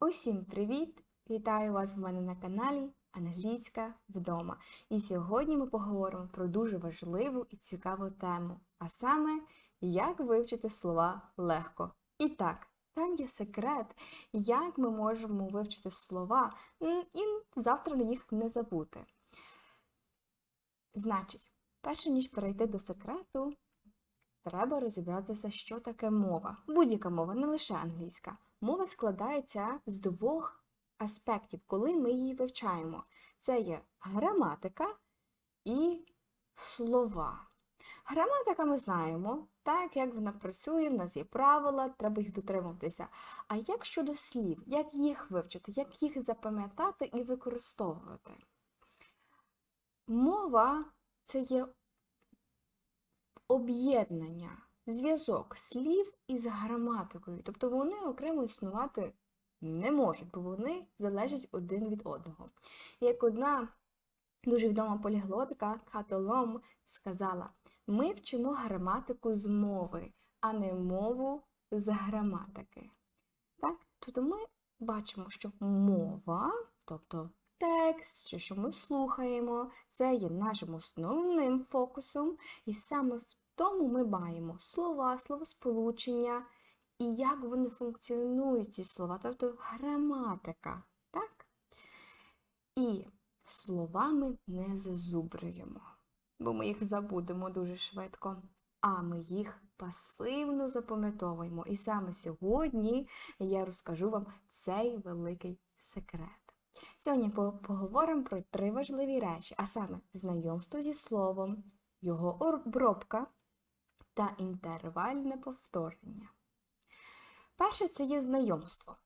Усім привіт! Вітаю вас в мене на каналі Англійська вдома. І сьогодні ми поговоримо про дуже важливу і цікаву тему, а саме, як вивчити слова легко. І так, там є секрет, як ми можемо вивчити слова і завтра їх не забути. Значить, перше ніж перейти до секрету, треба розібратися, що таке мова. Будь-яка мова, не лише англійська. Мова складається з двох аспектів, коли ми її вивчаємо. Це є граматика і слова. Граматика ми знаємо, так як вона працює, в нас є правила, треба їх дотримуватися. А як щодо слів, як їх вивчити, як їх запам'ятати і використовувати? Мова це є об'єднання, зв'язок слів із граматикою. Тобто вони окремо існувати не можуть, бо вони залежать один від одного. Як одна дуже відома поліглотика Католом сказала: ми вчимо граматику з мови, а не мову з граматики. Так? Тобто ми бачимо, що мова, тобто текст, чи що ми слухаємо, це є нашим основним фокусом, і саме в тому ми маємо слова, словосполучення і як вони функціонують, ці слова, тобто граматика. Так? І слова ми не зазубрюємо, бо ми їх забудемо дуже швидко, а ми їх пасивно запам'ятовуємо. І саме сьогодні я розкажу вам цей великий секрет. Сьогодні поговоримо про три важливі речі, а саме знайомство зі словом, його обробка та інтервальне повторення. Перше це є знайомство.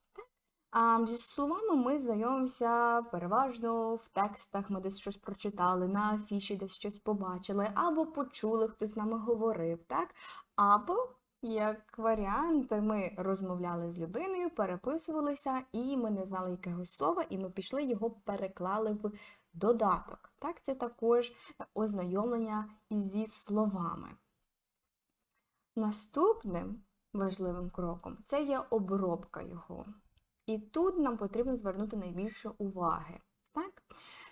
А зі словами ми знайомимося переважно в текстах, ми десь щось прочитали, на афіші десь щось побачили, або почули, хтось з нами говорив, так? Або, як варіант, ми розмовляли з людиною, переписувалися, і ми не знали якогось слова, і ми пішли його переклали в додаток. Так, це також ознайомлення зі словами. Наступним важливим кроком це є обробка його. І тут нам потрібно звернути найбільше уваги. Так?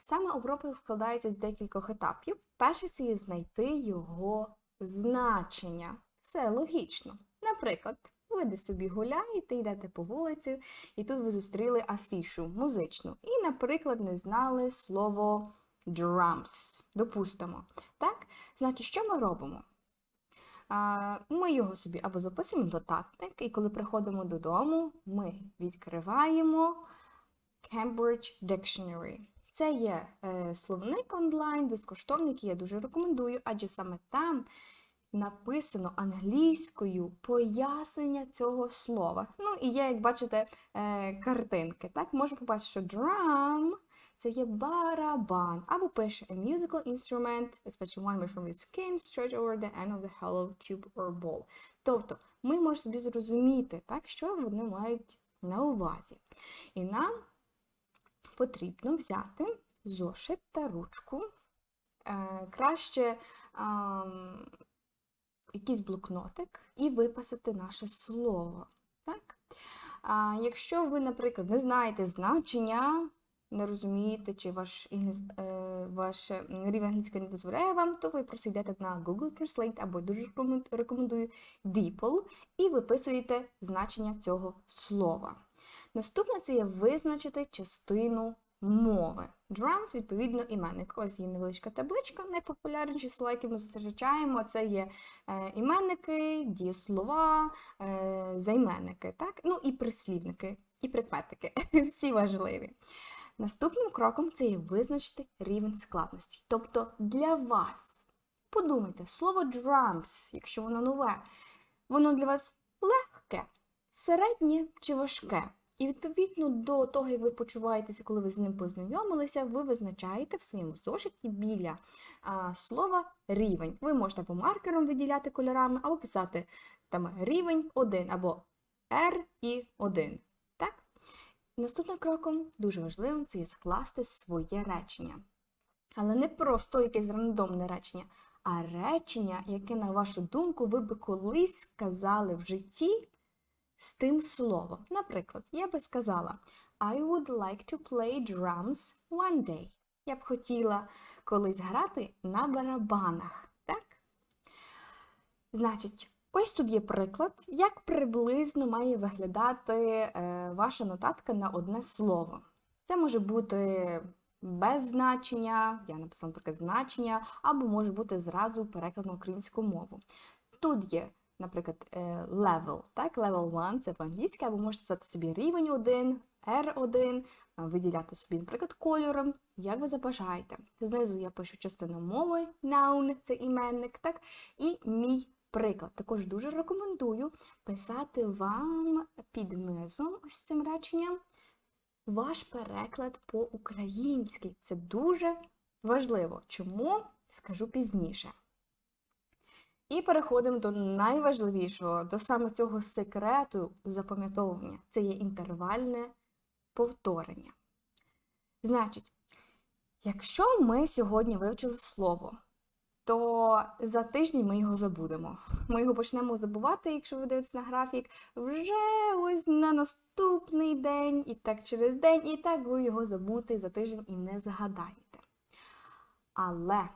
Саме обробка складається з декількох етапів. Перший це є знайти його значення. Все логічно. Наприклад, ви десь собі гуляєте, йдете по вулиці, і тут ви зустріли афішу музичну. І, наприклад, не знали слово drums. Допустимо. Так? Значить, що ми робимо? Ми його собі або записуємо в додатник, і коли приходимо додому, ми відкриваємо Cambridge Dictionary. Це є е, словник онлайн, безкоштовний, який я дуже рекомендую, адже саме там написано англійською пояснення цього слова. Ну і є, як бачите, е, картинки. Так, можна побачити, що drum це є барабан, або пише a musical instrument, especially one made from its skin, stretched over the end of the hollow tube or ball. Тобто ми можемо собі зрозуміти, так, що вони мають на увазі. І нам потрібно взяти зошит та ручку. Е, краще ем, якийсь блокнотик і виписати наше слово. Так? А, якщо ви, наприклад, не знаєте значення, не розумієте, чи ваш, інгліс, е, ваш рівень англійської не дозволяє вам, то ви просто йдете на Google Translate або дуже рекомендую DeepL і виписуєте значення цього слова. Наступне це є визначити частину мови. Drums, відповідно, іменник. Ось є невеличка табличка, найпопулярніші слова, які ми зустрічаємо, це є е, іменники, дієслова, е, займенники, так? ну і прислівники, і прикметники. Всі важливі. Наступним кроком це є визначити рівень складності. Тобто для вас, подумайте, слово drums, якщо воно нове, воно для вас легке, середнє чи важке. І відповідно до того, як ви почуваєтеся, коли ви з ним познайомилися, ви визначаєте в своєму зошиті біля а, слова рівень. Ви можете або маркером виділяти кольорами, або писати там рівень 1, або R і 1. Наступним кроком, дуже важливим, це є скласти своє речення. Але не просто якесь рандомне речення, а речення, яке, на вашу думку, ви би колись сказали в житті з тим словом. Наприклад, я би сказала I would like to play drums one day. Я б хотіла колись грати на барабанах. Так? Значить, ось тут є приклад, як приблизно має виглядати е, ваша нотатка на одне слово. Це може бути без значення, я написала, наприклад, значення, або може бути зразу переклад на українську мову. Тут є, наприклад, е, level, так, level 1 це по-англійськи, або можете писати собі рівень 1, R1, е, виділяти собі, наприклад, кольором, як ви забажаєте. Знизу я пишу частину мови, noun, це іменник, так, і мій приклад. Також дуже рекомендую писати вам під низом ось цим реченням ваш переклад по-українськи. Це дуже важливо. Чому? Скажу пізніше. І переходимо до найважливішого, до саме цього секрету запам'ятовування. Це є інтервальне повторення. Значить, якщо ми сьогодні вивчили слово, то за тиждень ми його забудемо. Ми його почнемо забувати, якщо ви дивитесь на графік, вже ось на наступний день, і так через день, і так ви його забудете за тиждень і не згадаєте. Але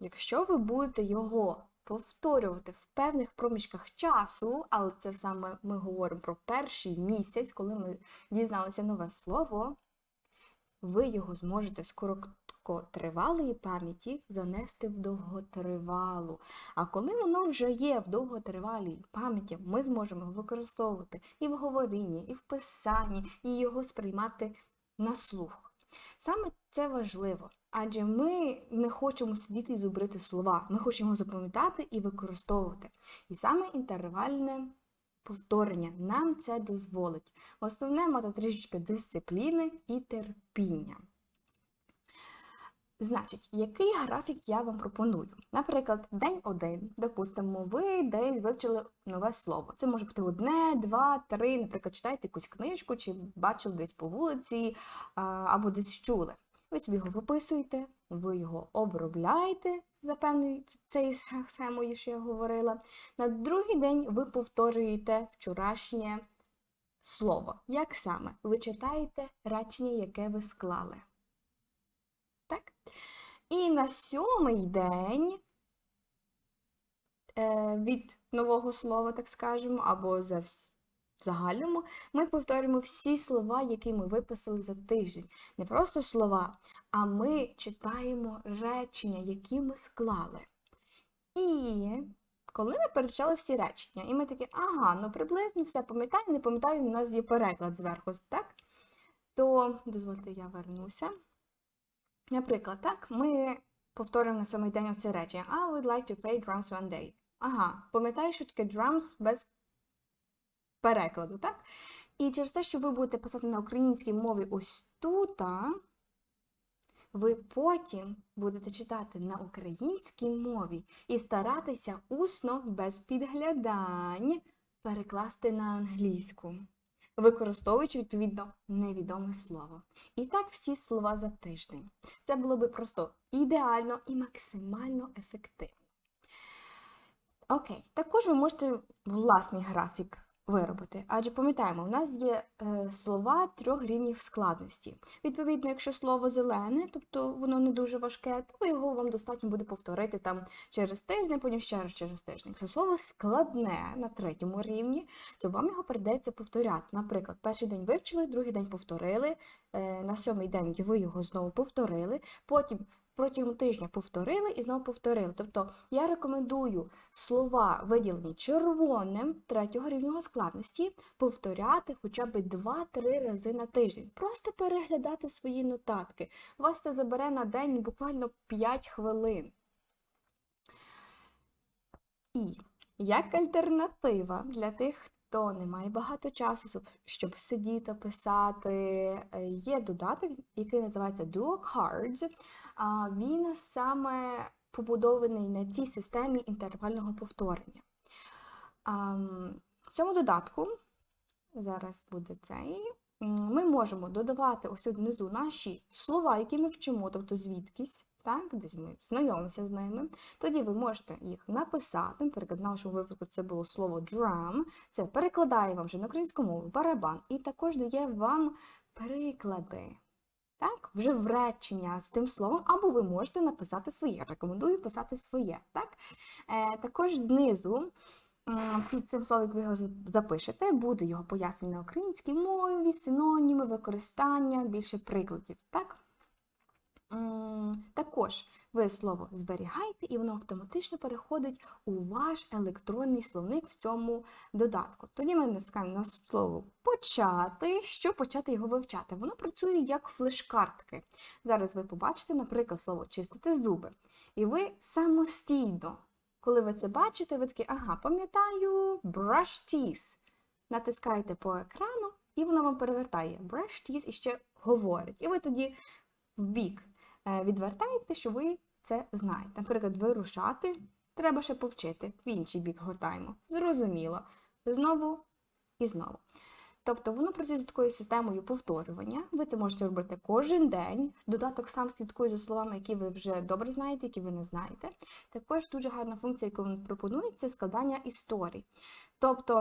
якщо ви будете його повторювати в певних проміжках часу, але це саме ми говоримо про перший місяць, коли ми дізналися нове слово, ви його зможете з короткотривалої пам'яті занести в довготривалу. А коли воно вже є в довготривалій пам'яті, ми зможемо використовувати і в говорінні, і в писанні, і його сприймати на слух. Саме це важливо, адже ми не хочемо сидіти і зубрити слова, ми хочемо запам'ятати і використовувати. І саме інтервальне повторення нам це дозволить. Основне мати трішечки дисципліни і терпіння. Значить, який графік я вам пропоную? Наприклад, день один, допустимо, ви десь вивчили нове слово. Це може бути одне, два, три, наприклад, читаєте якусь книжку, чи бачили десь по вулиці, або десь чули. Ви собі його виписуєте, ви його обробляєте за певною цією схемою, що я говорила. На другий день ви повторюєте вчорашнє слово. Як саме? Ви читаєте речення, яке ви склали. І на сьомий день е, від нового слова, так скажемо, або за в загальному, ми повторюємо всі слова, які ми виписали за тиждень. Не просто слова, а ми читаємо речення, які ми склали. І коли ми перечали всі речення, і ми такі, ага, ну приблизно все пам'ятаю, не пам'ятаю, у нас є переклад зверху, так? То, дозвольте, я вернуся. Наприклад, так, ми повторюємо на сьомий день оце речення. I would like to play drums one day. Ага, пам'ятаю, що таке drums без перекладу, так? І через те, що ви будете писати на українській мові ось тут, ви потім будете читати на українській мові і старатися усно, без підглядань, перекласти на англійську, використовуючи, відповідно, невідоме слово. І так всі слова за тиждень. Це було би просто ідеально і максимально ефективно. Окей, також ви можете власний графік виробити. Адже пам'ятаємо, у нас є е, слова трьох рівнів складності. Відповідно, якщо слово зелене, тобто воно не дуже важке, то його вам достатньо буде повторити там через тиждень, потім ще раз через тиждень. Якщо слово складне на третьому рівні, то вам його прийдеться повторяти. Наприклад, перший день вивчили, другий день повторили, е, на сьомий день ви його знову повторили, потім протягом тижня повторили і знову повторили. Тобто я рекомендую слова, виділені червоним третього рівня складності, повторяти хоча б 2-3 рази на тиждень. Просто переглядати свої нотатки. У вас це забере на день буквально 5 хвилин. І як альтернатива для тих, хто не має багато часу, щоб сидіти, писати, е, є додаток, який називається Duo Cards. Він саме побудований на цій системі інтервального повторення. В цьому додатку, зараз буде цей, ми можемо додавати ось внизу наші слова, які ми вчимо, тобто звідкись. Так, десь ми знайомимося з ними, тоді ви можете їх написати. Наприклад, в нашому випадку це було слово drum, це перекладає вам вже на українську мову барабан, і також дає вам приклади. Так, вже в речення з тим словом, або ви можете написати своє. Рекомендую писати своє. Так? Е, також знизу під цим словом, як ви його запишете, буде його пояснення українській мові, синоніми, використання, більше прикладів. Так? Також ви слово зберігаєте, і воно автоматично переходить у ваш електронний словник в цьому додатку. Тоді ми натискаємо на слово почати, щоб почати його вивчати. Воно працює як флеш-картки. Зараз ви побачите, наприклад, слово чистити зуби. І ви самостійно, коли ви це бачите, ви такі, ага, пам'ятаю, brush teeth. Натискаєте по екрану, і воно вам перевертає brush teeth і ще говорить. І ви тоді в бік відвертаєте, що ви це знаєте. Наприклад, вирушати треба ще повчити, в інший бік гортаємо. Зрозуміло. Знову і знову. Тобто воно працює з такою системою повторювання. Ви це можете робити кожен день. Додаток сам слідкує за словами, які ви вже добре знаєте, які ви не знаєте. Також дуже гарна функція, яку він пропонує, це складання історій. Тобто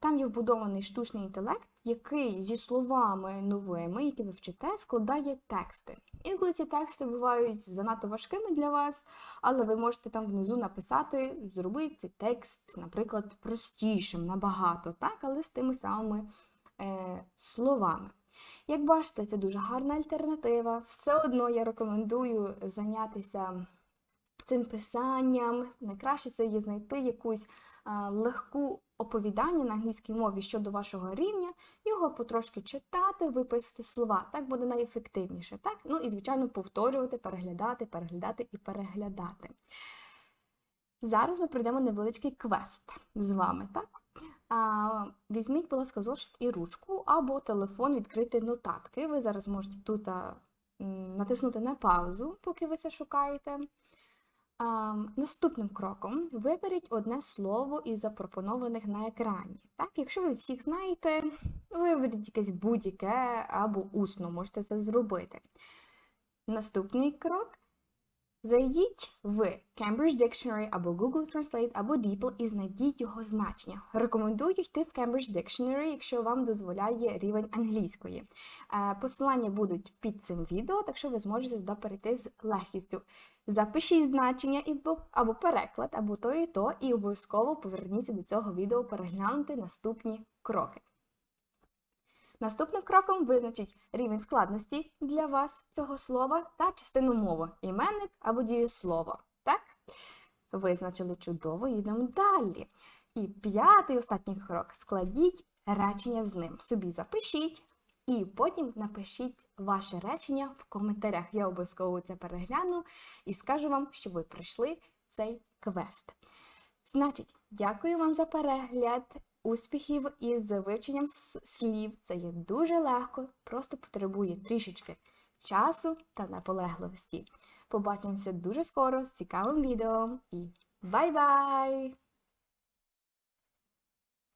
там є вбудований штучний інтелект, який зі словами новими, які ви вчите, складає тексти. Інколи ці тексти бувають занадто важкими для вас, але ви можете там внизу написати, зробити текст, наприклад, простішим набагато, так, але з тими самими е, словами. Як бачите, це дуже гарна альтернатива. Все одно я рекомендую зайнятися цим писанням. Найкраще це є знайти якусь легку оповідання на англійській мові щодо вашого рівня, його потрошки читати, виписати слова. Так буде найефективніше. Так? Ну і, звичайно, повторювати, переглядати, переглядати і переглядати. Зараз ми пройдемо невеличкий квест з вами, так? А, візьміть, будь ласка, зошит і ручку, або телефон відкрити нотатки. Ви зараз можете тут а, натиснути на паузу, поки ви це шукаєте. Наступним кроком виберіть одне слово із запропонованих на екрані. Так, якщо ви всіх знаєте, виберіть якесь будь-яке або усно можете це зробити. Наступний крок. Зайдіть в Cambridge Dictionary або Google Translate або DeepL і знайдіть його значення. Рекомендую йти в Cambridge Dictionary, якщо вам дозволяє рівень англійської. Е, Посилання будуть під цим відео, так що ви зможете туди перейти з легкістю. Запишіть значення або переклад, або то і то, і обов'язково поверніться до цього відео переглянути наступні кроки. Наступним кроком визначіть рівень складності для вас цього слова та частину мови іменник або дієслово. Так? Визначили чудово, йдемо далі. І п'ятий останній крок складіть речення з ним. Собі запишіть і потім напишіть ваше речення в коментарях. Я обов'язково це перегляну і скажу вам, що ви пройшли цей квест. Значить, дякую вам за перегляд. Успіхів із вивченням слів. Це є дуже легко, просто потребує трішечки часу та наполегливості. Побачимося дуже скоро з цікавим відео і бай-бай!